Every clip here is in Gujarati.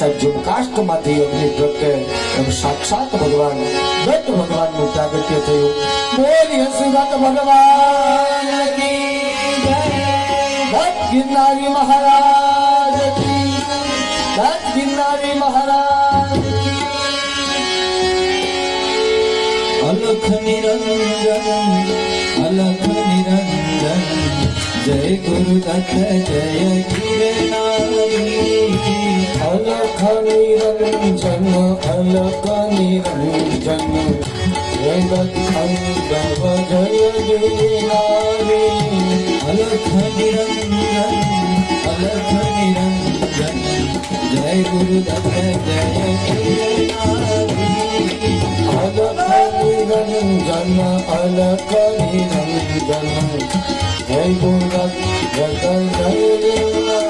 સાહેબ કાષ્ટમાંથી અગ્નિ પ્રગટે એમ સાક્ષાત ભગવાન, દત્ત ભગવાનનું પ્રાગટ્ય થયું. બોલીએ શ્રી દત્ત ભગવાન દત્ત ગિરનારી મહારાજ દત્ત ગિરનારી મહારાજ અલખ નિરંજન અલખ નિરંજન. જય ગુરુ દત્ત, જય ગિરનારી અલખ નિરંજન અલખ નિરંજન જય દત્ત જય ગિરનારી અલખ નિરંજન અલખ નિરંજન જય ગુરુ દત્ત જય ગિરનારી અલખ નિરંજન અલખ નિરંજન જય ગુરુ જય જય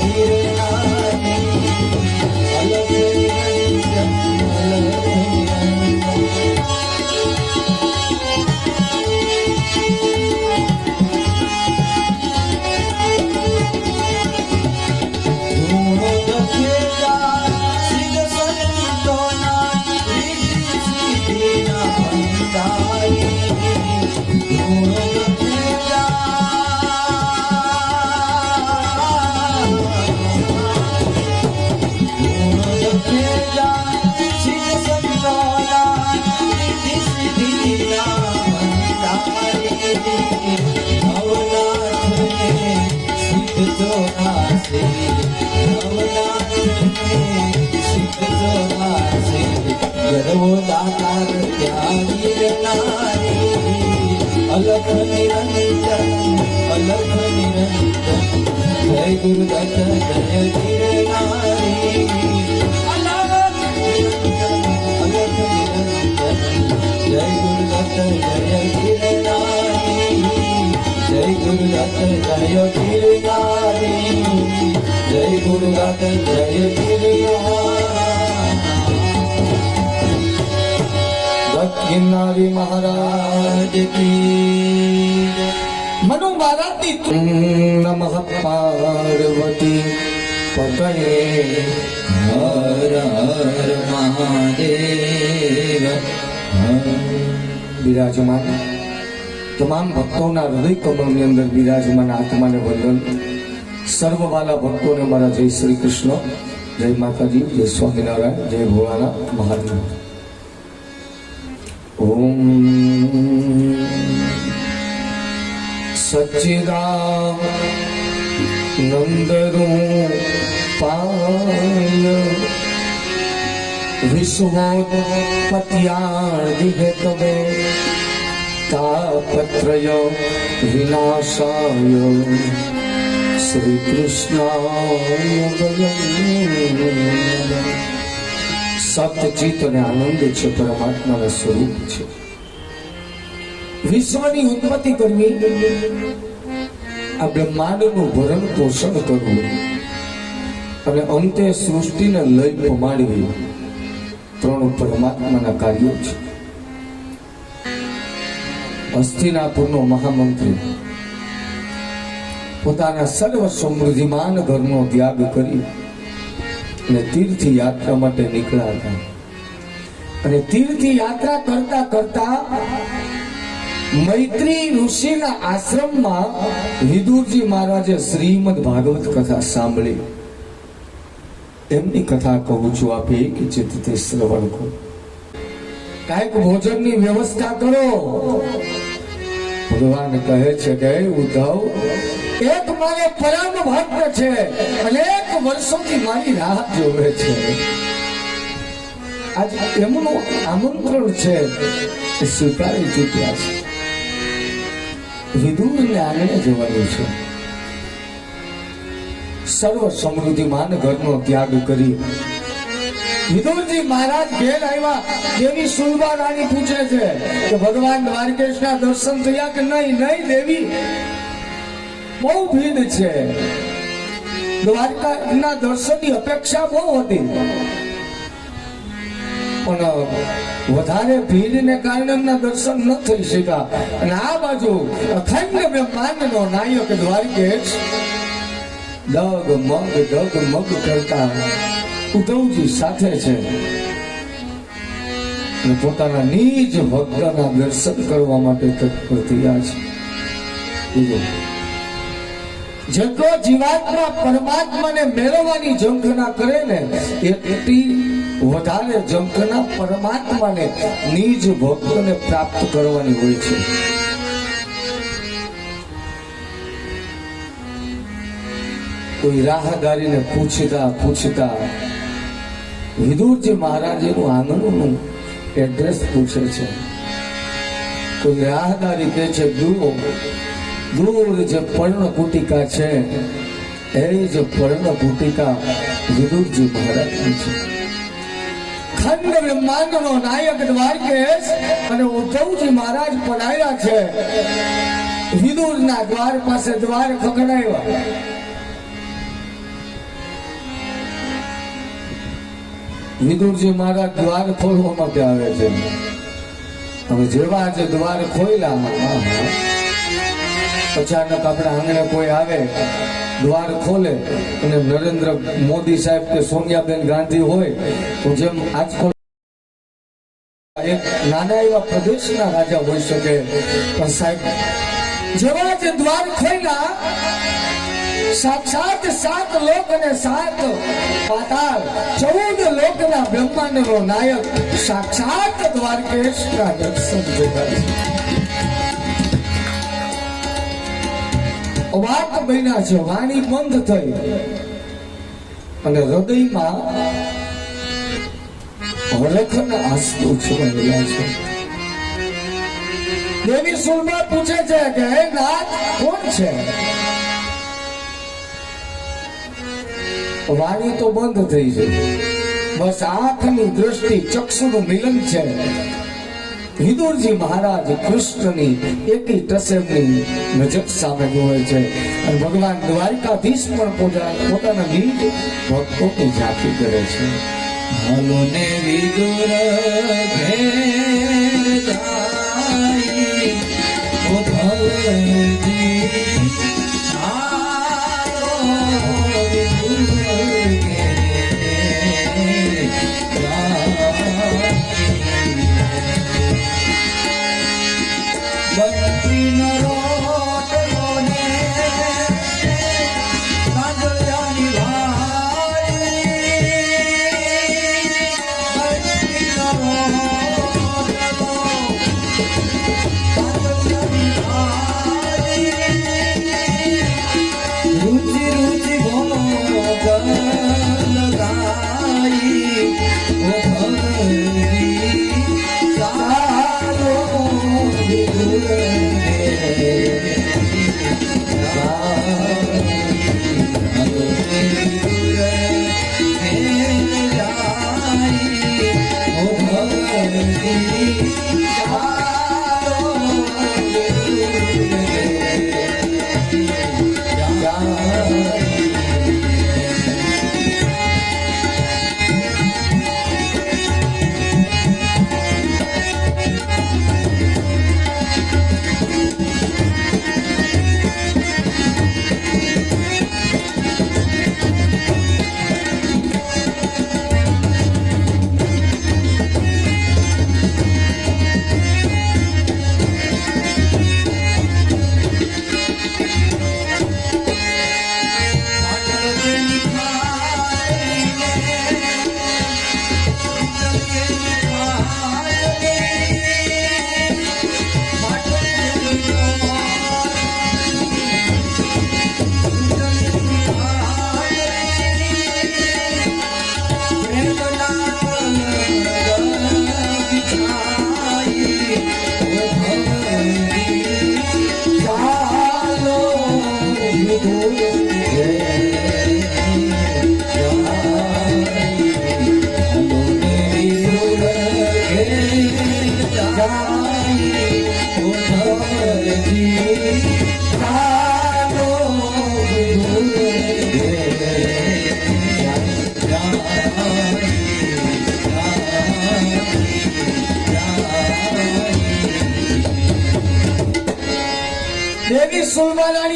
જય ગિરનારી જય ગુરુ જય ગિરનારી ગિરનારી મહારાજ કી મહારાજની નમઃ પાર્વતી પતયે હર હર મહાદેવ. બિરાજમાન, તમામ ભક્તોના હૃદય કમળની અંદર બિરાજમાન આત્માને વંદન. સર્વવાલા ભક્તોને મારા જય શ્રી કૃષ્ણ, જય માતાજી, જય સ્વામિનારાયણ, જય ભોળાના મહાદેવ. ઓમ સચ્ચિદામ પાન પાય વિશ્વોત્પત્યાદિ હેતવે તાપત્રય વિનાશાય શ્રી સતચિત અને આનંદ છે પરમાત્માના સ્વરૂપ છે વિશ્વની ઉત્પત્તિ કરવી. આ બ્રહ્માંડનું ભરણ પોષણ કરવું. અને અંતે સૃષ્ટિને લઈ પમાડવી. ત્રણ પરમાત્માના કાર્યો છે. હસ્તિનાપુરનો મહામંત્રી. પોતાના સર્વ સમૃદ્ધિમાન ઘરનો ત્યાગ કરી અને તીર્થ યાત્રા માટે નીકળ્યા હતા. અને તીર્થ યાત્રા કરતા કરતા મૈત્રી ઋષિના આશ્રમમાં વિદુરજી મહારાજે શ્રીમદ ભાગવત કથા સાંભળી. એમની કથા કહું છું આપ એક ચિત્તથી શ્રવણ કરો. કાંઈક ભોજનની વ્યવસ્થા કરો. ભગવાન કહે છે કે ઉદ્ધવ, એક મારે પરમ ભક્ત છે અનેક વર્ષોથી મારી રાહ જોવે છે. આજ એમનું આમંત્રણ છે સ્વીકારી ચૂક્યા છે. વિદુરને આંગણે જવાનું છે. સર્વ સમૃદ્ધિમાન ઘરનો ત્યાગ કરી. વિદુરજી મહારાજ ઘેર આવ્યા. દેવી સુલભા રાણી પૂછે છે કે ભગવાન દ્વારકેશના દર્શન થયા કે નહીં? નહીં દેવી. બહુ ભીડ છે. દ્વારકાના દર્શનની અપેક્ષા બહુ હતી. પણ વધારે ભીડને કારણે એમના દર્શન ન થઈ શક્યા. અને આ બાજુ અખંડ બ્રહ્માંડનો નાયક દ્વારકેશ ડગ મગ ડગ મગ કરતા ઉદ્ધવજી સાથે છે. પોતાના નિજ ભક્તના દર્શન કરવા માટે તત્પર થયા છે. જેટલો જીવાત્મા પરમાત્માને મેળવવાની ઝંખના કરે ને એટલી વધારે ઝંખના પરમાત્માને નિજ ભક્તોને પ્રાપ્ત કરવાની હોય છે. કોઈ રાહદારીને પૂછતા પૂછતા, વિદુરજી મહારાજનું આંગણનું એડ્રેસ પૂછે છે. કોઈ રાહદારી કહે છે દૂર દૂર જે પર્ણ કુટિકા છે, એ જ પર્ણ કુટિકા વિદુરજી મહારાજની છે. ખંડ બ્રહ્માંડનો નાયક દ્વારકેશ અને ઉદ્ધવજી મહારાજ પધાર્યા છે. વિદુરના દ્વાર પાસે દ્વાર ખખડાવ્યા. વિદુરજી મહારાજ દ્વાર ખોલવા માટે આવે છે. હવે જેવા જે દ્વાર ખોલ્યા અચાનક આપણા આંગણે કોઈ આવે, દ્વાર ખોલે અને નરેન્દ્ર મોદી સાહેબ કે સોનિયાબેન ગાંધી હોય, તો જેમ આજકાલ એક નાના એવા પ્રદેશના રાજા હોઈ શકે. પણ સાહેબ, જેવા જે દ્વાર ખોલ્યા સાક્ષાત સાત લોક અને સાત પાતાળ, ચૌદ લોકના બ્રહ્માંડનો નાયક સાક્ષાત દ્વારકેશના દર્શન થયા વાત બન્યા છે, વાણી બંધ થઈ. અને હૃદયમાં હરખના આંસુ છવાયેલા છે. દેવી સુરમા પૂછે છે કે, હે નાથ, કોણ છે? વાણી તો બંધ થઈ છે. બસ આંખની દ્રષ્ટિ ચક્ષુનું મિલન છે. વિદુરજી મહારાજ કૃષ્ણની એકી ટસેમની નજર સામે જોવે છે. અને ભગવાન દ્વારકાધીશ પણ પોતા- પોતાના નીજ ભક્તોની ઝાંખી કરે છે. હાલો ને વિદુર ઘેર જાય ઓ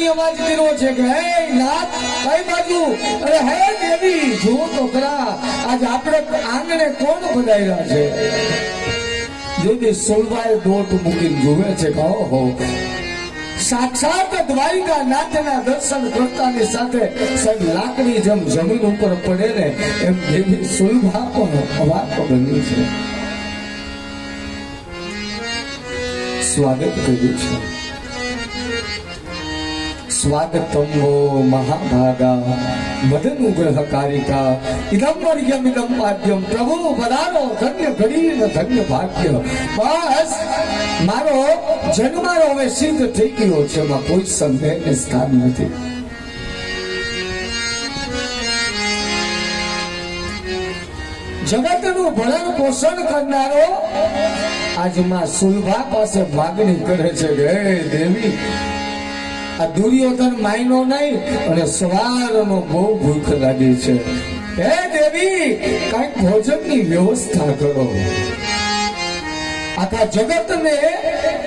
અવાજ કર્યો છે કે, હે નાથ કઈ બાજુ? અરે, હે, દેવી, જુઓ તો ખરા, આજ આપણે આંગણે કોણ બધાયેલા છે? દેવી સોલવાય દોટ મૂકીને જુએ છે કે હો સાક્ષાત દ્વારિકા નાથના દર્શન કરતાની સાથે સાહેબ લાકડી જેમ જમીન ઉપર પડે ને એમ દેવી સુલભા પણ અવાક બની છે. સ્વાગત કર્યું છે. સ્વાગતમ મહાભાગા મદન ઉગ્રહ કારિકા ઇદમ પાદ્યમ, પ્રભુ પધારો ધન્ય ઘડી ધન્ય ભાગ્ય. બસ, મારો જન્મારો હવે સિદ્ધ થઈ ગયો છે, એમાં કોઈ સંદેહ ને સ્થાન નથી. જગતનું ભરણ પોષણ કરનારો આજમાં સુલભા પાસે માગણી કરે છે કે દેવી આ દુર્યોધન માયનો નહીં અને સવારનો બહુ ભૂખ લાગી છે. હે દેવી, કંઈક ભોજનની વ્યવસ્થા કરો. આખા જગતને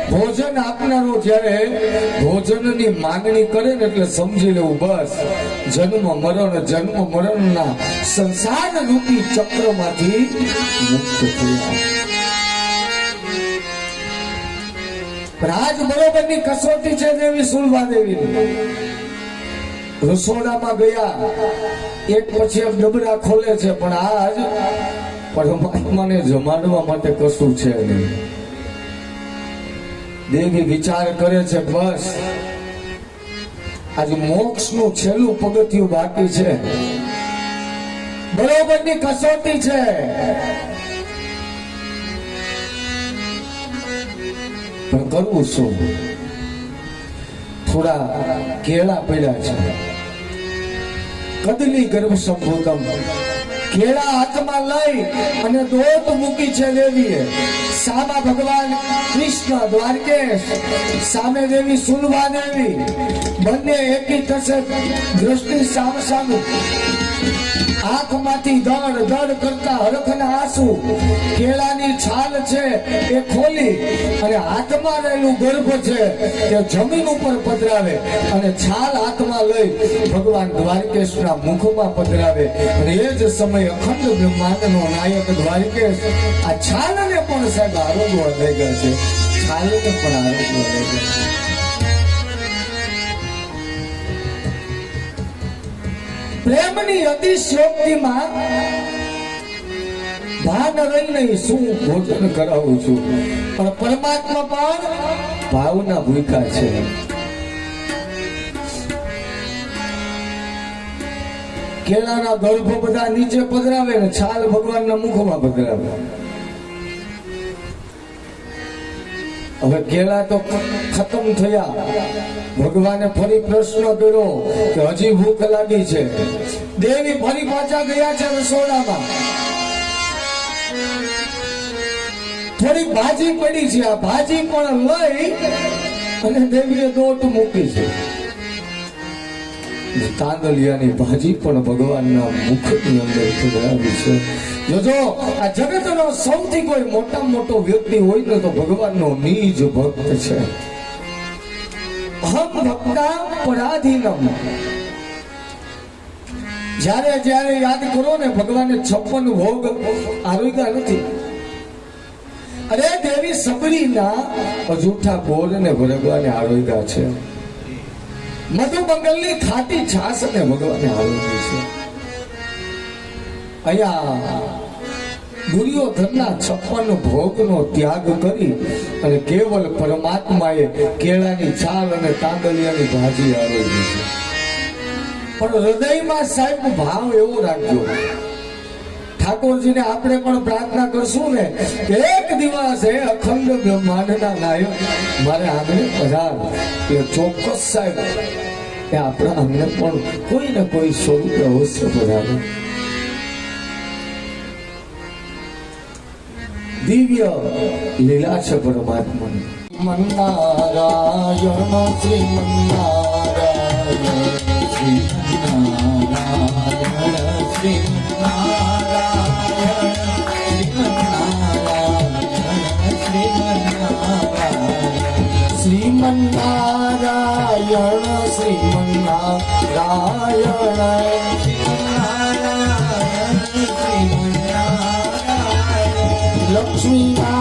ભોજન આપનારો જ્યારે ભોજનની માંગણી કરે ને એટલે સમજી લેવું બસ. જન્મ મરણ, જન્મ મરણના સંસાર રૂપી ચક્રમાંથી મુક્ત થયા. બરોબર બરોબરની કસોટી છે દેવી સુલભા દેવી રસોડામાં ગયા, એક પછી એક ડબરા ખોલે છે, પણ આજ પરમાત્માને જમાડવા માટે કશું છે નહીં. દેવી વિચાર કરે છે, બસ, આજે મોક્ષનું છેલ્લું પગથિયું બાકી છે. બરોબરની કસોટી છે. પણ કરવું શું? થોડા કેળા પડ્યા છે. કદલી ગર્ભ સંભૂતમ. કેળા હાથમાં લઈ અને દોત મૂકી છે દેવીએ. સામા ભગવાન કૃષ્ણ, દ્વારકેશ, સામે દેવી સુલભા દેવી. બંને એકી થશે દ્રષ્ટિ સામ સામે. આંખમાંથી દડ દડ કરતા હરખના આંસુ કેળાની છાલ છે એ ખોલી અને હાથમાં રહેલું ગર્ભ છે તે જમીન ઉપર પધરાવે અને છાલ હાથમાં લઈ ભગવાન દ્વારકેશના મુખમાં પધરાવે. અને એ જ સમયે અખંડ બ્રહ્માંડનો નાયક દ્વારકેશ આ છાલને પણ સાહેબ આરોગ્ય થઈ ગયો છે. છાલને પણ આરોગ્ય લઈ ગયા પ્રેમની અતિશયોક્તિમાં ભાન રહી નહીં શું ભોજન કરાવું છું? પણ પરમાત્મા પણ ભાવના ભૂખા છે. કેળાના ગર્ભ બધા નીચે પધરાવે ને છાલ ભગવાનના મુખમાં પધરાવે. હવે કેળા તો ખતમ થયા. ભગવાને ફરી પ્રશ્ન કર્યો કે હજી ભૂખ લાગી છે. દેવી ફરી પાછા ગયા છે રસોડામાં. થોડી ભાજી પડી છે. આ ભાજી પણ લઈ અને દેવીએ દોટ મૂકી છે. તાંદલિયાની ભાજી પણ ભગવાનના મુખની અંદર ખવડાવી છે. જોજો આ જગતનો સૌથી કોઈ મોટા મોટો વ્યક્તિ હોય ને તો ભગવાનનો નિજ ભક્ત છે. અહમ ભક્તા પરાધીનમ. જ્યારે જ્યારે યાદ કરો ને ભગવાને છપ્પન ભોગ આરોગ્યા નથી. અરે દેવી સબરીના અજૂઠા બોલ ને ભગવાને આરોગ્યા છે. મધુમંગલની ખાટી છાસ અને ભગવાને આરોગ્ય છે. અહીંયા દુર્યોધનના છપ્પન ભોગનો ત્યાગ કરી અને કેવલ પરમાત્માએ કેળાની છાલ અને તાંદલિયાની ભાજી આરોગી છે. પણ હૃદયમાં સાહેબ ભાવ એવો રાખ્યો ઠાકોરજીને આપણે પણ પ્રાર્થના કરશું ને કે એક દિવસ એ અખંડ બ્રહ્માંડના નાયક મારે આંગણે પધાર. એ ચોક્કસ સાહેબ કે આપણા આંગણે પણ કોઈ ને કોઈ સ્વરૂપે અવશ્ય પધારે. દિવ્ય લીલા છે પરમાત્માની શ્રીમન્નારાયણ શ્રીમન્નારાયણ શ્રીમન્નારાયણ શ્રીમન્નારાયણ શ્રીમન્નારાયણ શ્રીમન્નારાયણ શ્રીમન્નારાયણ sweet.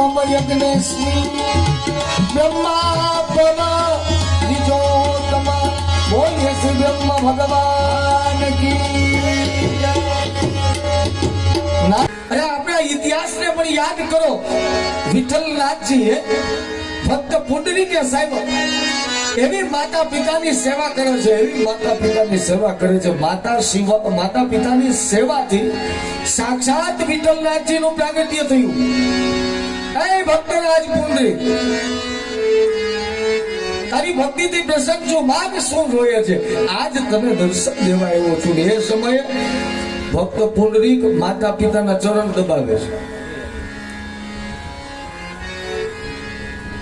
ત્વમ મમ યજ્ઞેસ્મિ બ્રહ્મા ભવ દ્વિજોતમ બોલીએ શ્રી બ્રહ્મ અરે આપણા ઇતિહાસને પણ યાદ કરો. વિઠ્ઠલનાથજીએ ફક્ત પુંડરીકે સાહેબ, એવી માતા પિતાની સેવા કરે છે, એવી માતા પિતાની સેવા કરે છે. માતા શિવ માતા પિતાની સેવાથી સાક્ષાત વિઠ્ઠલનાથજીનું પ્રાગટ્ય થયું. દર્શન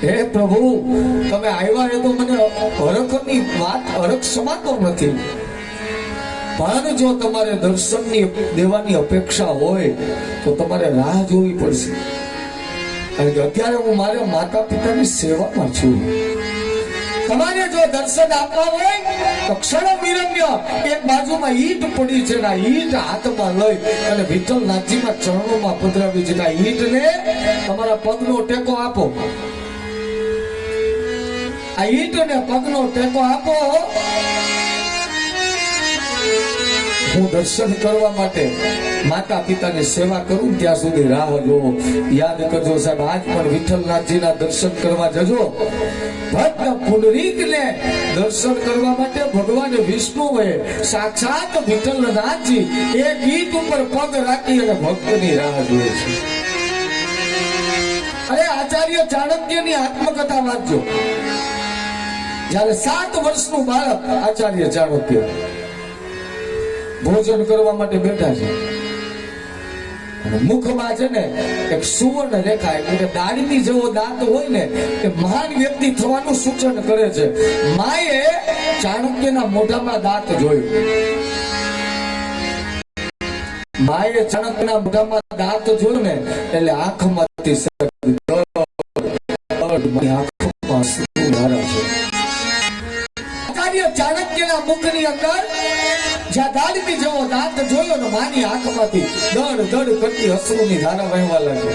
હે પ્રભુ, તમે આવ્યા એ તો મને હરખની વાત, હરખ સમાતો નથી. પણ જો તમારે દર્શનની દેવાની અપેક્ષા હોય, તો તમારે રાહ જોવી પડશે. કારણ અત્યારે હું મારા માતા પિતાની સેવામાં છું. તમારે જો દર્શન આપવા હોય, તો ક્ષણ વિરમ્ય. એક બાજુમાં ઈટ પડી છે, ને ઈટ હાથમાં લઈ અને વિઠ્ઠલનાથજીના ચરણોમાં પધરાવી છે આ ઈટને તમારા પગનો ટેકો આપો. આ ઈટને પગનો ટેકો આપો. હું દર્શન કરવા માટે માતા પિતાની સેવા કરું ત્યાં સુધી રાહ જો યાદ કરજો સાહેબ, આજ પણ વિઠ્ઠલનાથજીના દર્શન કરવા જજો. ભક્ત પુંડરીકને દર્શન કરવા માટે ભગવાન વિષ્ણુએ સાક્ષાત વિઠ્ઠલનાથજી એ ગીત ઉપર પગ રાખી અને ભક્તની રાહ જોવે છે. અરે આચાર્ય ચાણક્યની આત્મકથા વાંચજો. જ્યારે સાત વર્ષનું બાળક આચાર્ય ચાણક્ય ભોજન કરવા માટે બેઠા છે. મુખમાં છે ને એક સુવર્ણ રેખા એટલે કે જેવો દાંત હોય ને એ મહાન વ્યક્તિ થવાનું સૂચન કરે છે. માએ ચાણક્યના મોઢામાં દાંત જોયું. માએ ચાણક્યના મોઢામાં દાંત જોયું ને એટલે આંખમાંથી આંખમાં ચાણક્યના મુખની અંદર જ્યાં દાડમી જેવો દાંત જોયો ને માની આંખમાંથી દડ દડ કરતી અશ્રુની ધારા વહેવા લાગે.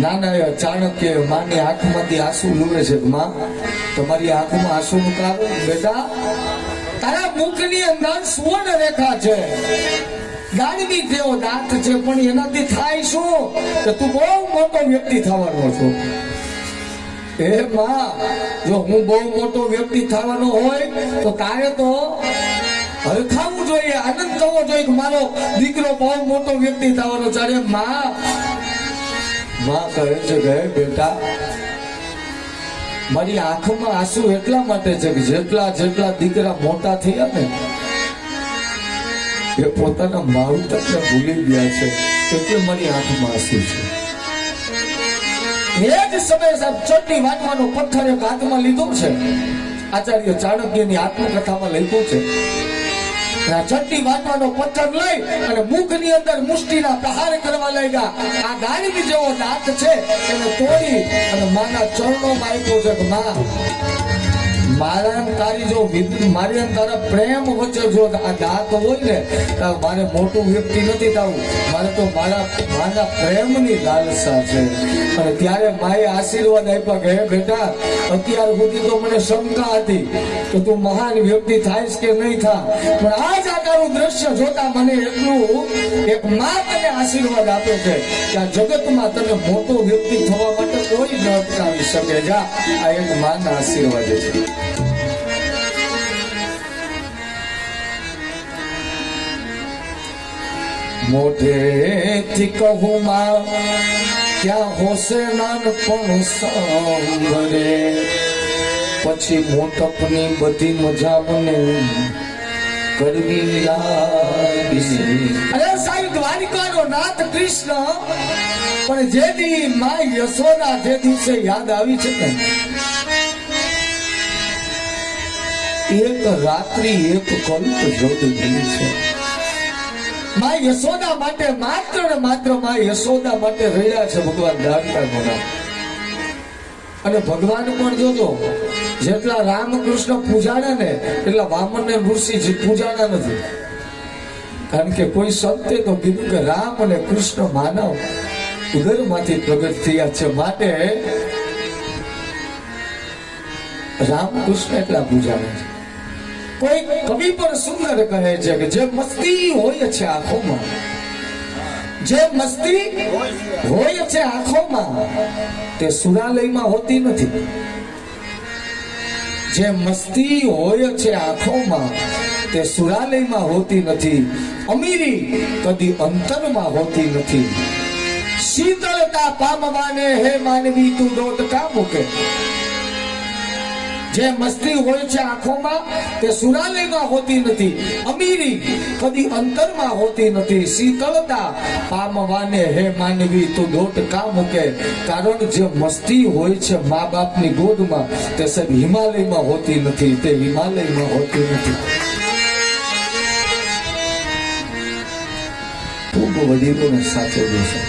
નાના ચાણક્ય માની આંખમાંથી આંસુ લુવે છે, માં, તમારી આંખમાં આંસુનું કારણ બેટા. તારા મુખની અંદર સુવર્ણ રેખા છે. દાડમી જેવો દાંત છે, પણ એનાથી થાય શું? કે તું બહુ મોટો વ્યક્તિ થવાનો છો. હે માં, જો હું બહુ મોટો વ્યક્તિ થવાનો હોય, તો તારે તો હરખાવું જોઈએ, આનંદ થવો જોઈએ કે મારો દીકરો બહુ મોટો વ્યક્તિ થવાનો ચાલે માં માં કહે છે કે બેટા, મારી આંખમાં આંસુ એટલા માટે છે કે જેટલા જેટલા દીકરા મોટા થયા ને, એ પોતાના માવતરને ભૂલી ગયા છે, એટલે મારી આંખમાં આંસુ છે. એ જ સમયે સાહેબ ચટણી વાંચવાનો પથ્થર એક હાથમાં લીધો છે. આચાર્ય ચાણક્યની આત્મકથામાં લખ્યું છે. આ ચટણી પથ્થર લઈ અને મુખની અંદર મુષ્ટિના પ્રહાર કરવા લાગ્યા. આ ગાડી જેવો દાંત છે, એને તોડી અને માના ચરણોમાં આપ્યો છે. કે માં મારા તારી જો મારી તારા પ્રેમ વચ્ચે જો આ દાંત હોય મારે મોટું વ્યક્તિ નથી થવું. મારે તો મારા મારા પ્રેમની લાલસા છે. અને ત્યારે માએ આશીર્વાદ આપ્યા કે, હે બેટા, અત્યાર સુધી તો મને શંકા હતી કે તું મહાન વ્યક્તિ થાઈશ કે નહીં થા. પણ આજ આ તારું દ્રશ્ય જોતા મને એટલું એક મા તને આશીર્વાદ આપે છે કે આ જગતમાં તને મોટો વ્યક્તિ થવા માટે કોઈ ન અટકાવી શકે. જા, આ એક માના આશીર્વાદ છે. મોઢેથી કહું માં ક્યાં હોશે નાનપણ સાંભળે? પછી મોટપની બધી મજા મને કરવી લાગી અરે સાહેબ, દ્વારિકાનો નાથ કૃષ્ણ, પણ જે દી મા યશોદા જે દિવસે યાદ આવી છે ને, એક રાત્રિ એક કલ્પ જોડી છે. માં યશોદા માટે માત્ર ને માત્ર મા યશોદા માટે રહ્યા છે ભગવાન દ્વારકા નામ અને ભગવાન પણ જોજો, જેટલા રામકૃષ્ણ પૂજાણા ને, એટલા વામન ને ઋષિજી પૂજાણા નથી. કારણ કે કોઈ સંતે તો કીધું કે રામ અને કૃષ્ણ માનવ ઉદરમાંથી પ્રગટ થયા છે માટે રામકૃષ્ણ એટલા પૂજાણા છે. કોઈ કવિ પણ સુંદર કહે છે કે જે મસ્તી હોય છે આંખોમાં. જે મસ્તી હોય છે આંખોમાં, તે સુરાલયમાં હોતી નથી. જે મસ્તી હોય છે આંખોમાં, તે સુરાલયમાં હોતી નથી. અમીરી કદી અંતરમાં હોતી નથી. શીતળતા પામવાને હે માનવી, તું દોટકા મૂકે. જે મસ્તી હોય છે આંખોમાં, તે સુરાલયમાં હોતી નથી, અમીરી કદી અંતરમાં હોતી નથી. શીતળતા પામવાને હે માનવી, તું દોટ કા મૂકે? કારણ જે મસ્તી હોય છે મા બાપની ગોદમાં, તે સાહેબ હિમાલયમાં હોતી નથી, તે હિમાલયમાં હોતી નથી. ખૂબ વડીલોને સાચો દેશે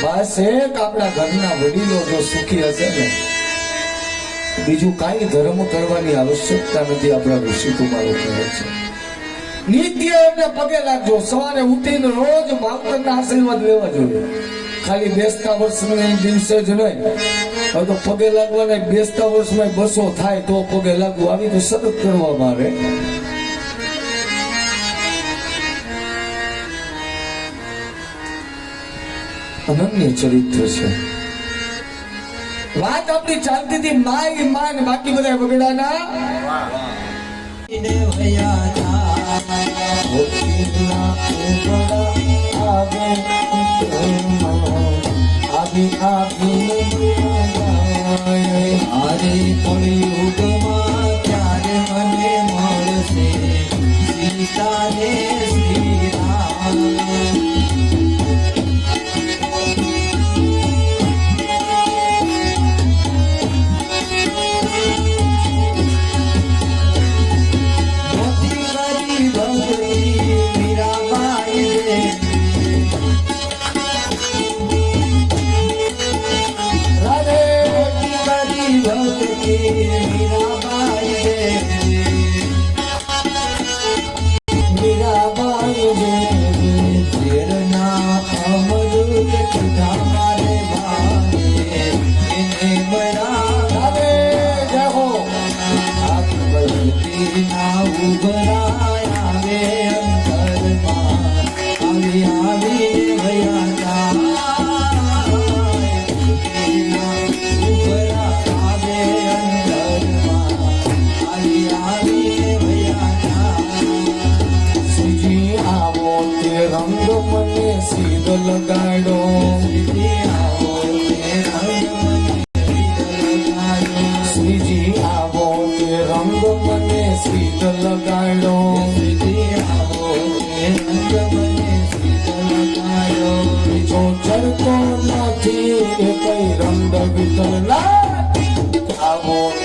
બસ એક આપણા ઘરના વડીલો જો સુખી હશે ને બીજું કાંઈ ધર્મ કરવાની આવશ્યકતા નથી આપણા ઋષિકુમારો કહે છે. નિત્ય એમને પગે લાગજો. સવારે ઉઠીને રોજ માવતરના આશીર્વાદ લેવા જોઈએ. ખાલી બેસતા વર્ષના દિવસે જ નહીં. હવે તો પગે લાગવાના બેસતા વર્ષમાં બસો થાય તો પગે લાગવું. આવી તો સતત કરવામાં આવે. અનન્ય ચરિત્ર છે. વાત આપણી ચાલતી હતી માય માન બાકી બધા બગડાના? ને ભયા જા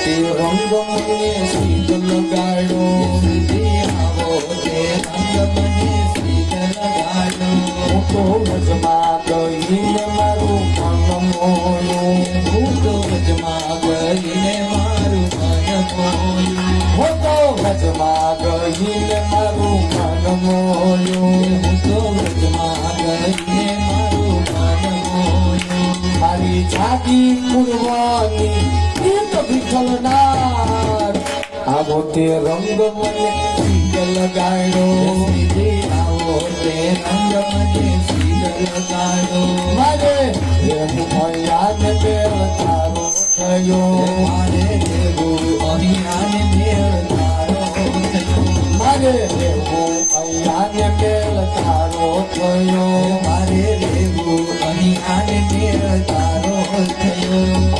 તે રંગમને શ્રીજલ ગાડો આવો તે રંગમને શ્રીજલ ગાડો હું તો વજમાં ગઈને મારું મન મોયું. મારી જાતિ પૂર્વાની તે રંગ મને ગાયો શ્રીજી આવો તે રંગ મને શીતલ ગાયો મારે એવું મયાને મેળ તારો થયો. મારે દેવું અહીંયાને મેળ મારે એવું મયાને મેળ તારો થયો. મારે દેવું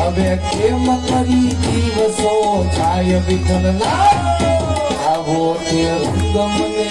હવે કેમ કરી દિવસો? જાય વિઠ્ઠલના આવો તે રંગ મને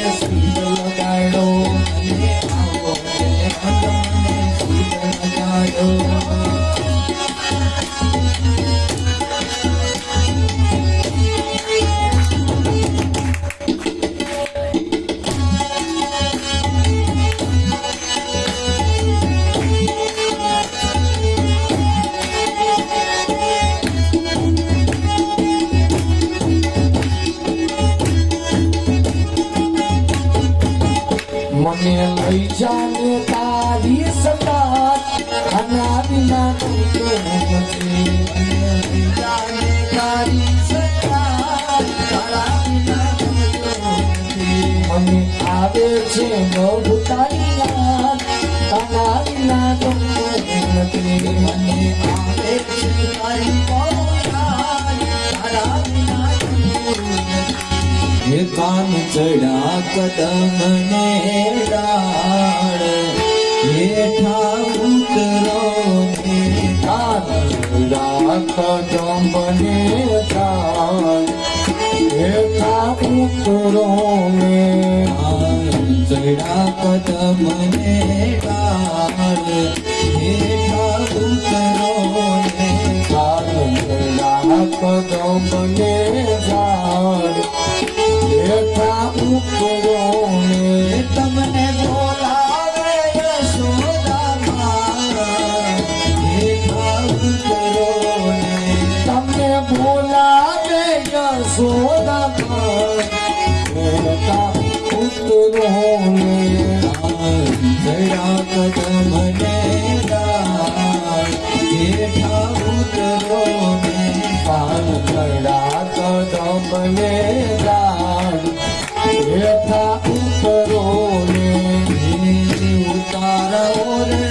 આવે છે તારી યાદ. તારા તું નથી મને આવે છે. તારી. હે ચડા કદમ ને ડાળ ઉતરો ને ચાલ હેઠા ચડા કદમ ને ડાળ હેઠા ઉતરો ને ચાલ રાત જંબને ચાલ હેઠા ઉતરો ને તમને બોલાવે યશોદા મારા હેઠા ઉતરો ને ઉતરો ને જરા કદમ ને હેઠા ઉતરો ને પાન કડા કદમને દાન હેઠા ઉતરો ને ઉતારા ઓરડા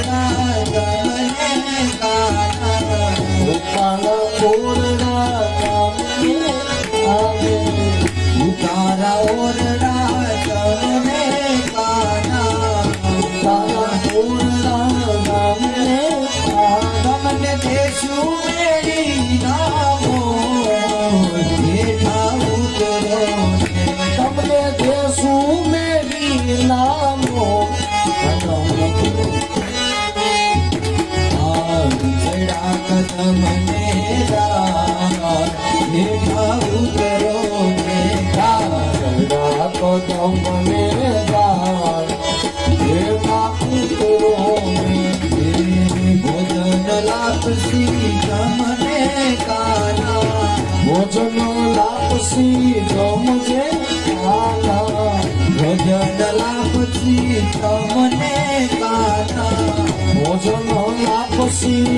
જડા